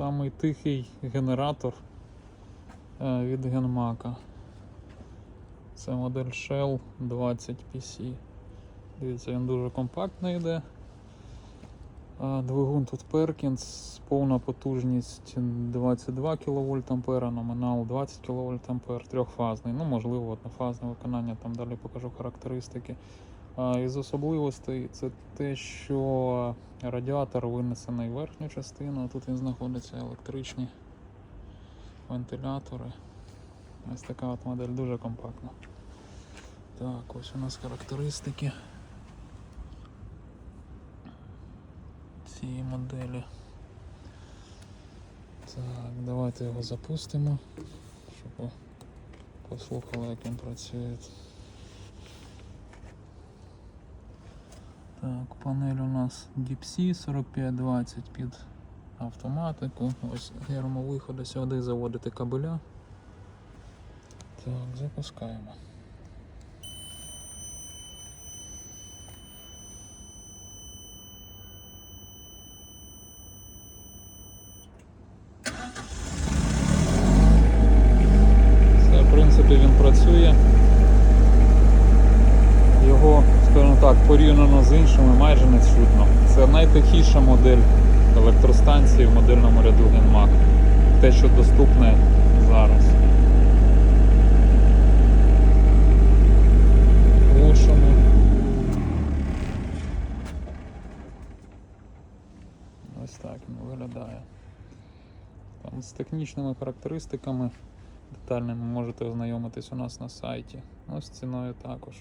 Самий тихий генератор е, від Genmac. Це модель Shell 20 PC. Дивіться, він дуже компактно йде. Двигун тут Perkins, повна потужність 22 кВт, номінал 20 кВт, трьохфазний, ну можливо однофазне виконання, там далі покажу характеристики. А, із особливостей це те, що радіатор винесений в верхню частину, тут він знаходиться електричні вентилятори. Ось така от модель дуже компактна. Так, ось у нас характеристики цієї моделі. Так, давайте його запустимо, щоб послухали, як він працює. Так, панель у нас DeepC 4520 під автоматику. Ось гермовиходи сюди заводити кабеля. Так, запускаємо. Все, в принципі, він працює. Його, скажімо так, порівняно з іншими майже не чутно. Це найтихіша модель електростанції в модельному ряду Genmac. Те, що доступне зараз. Глушено. Ось так він виглядає. Там з технічними характеристиками детальними можете ознайомитись у нас на сайті. З ціною також.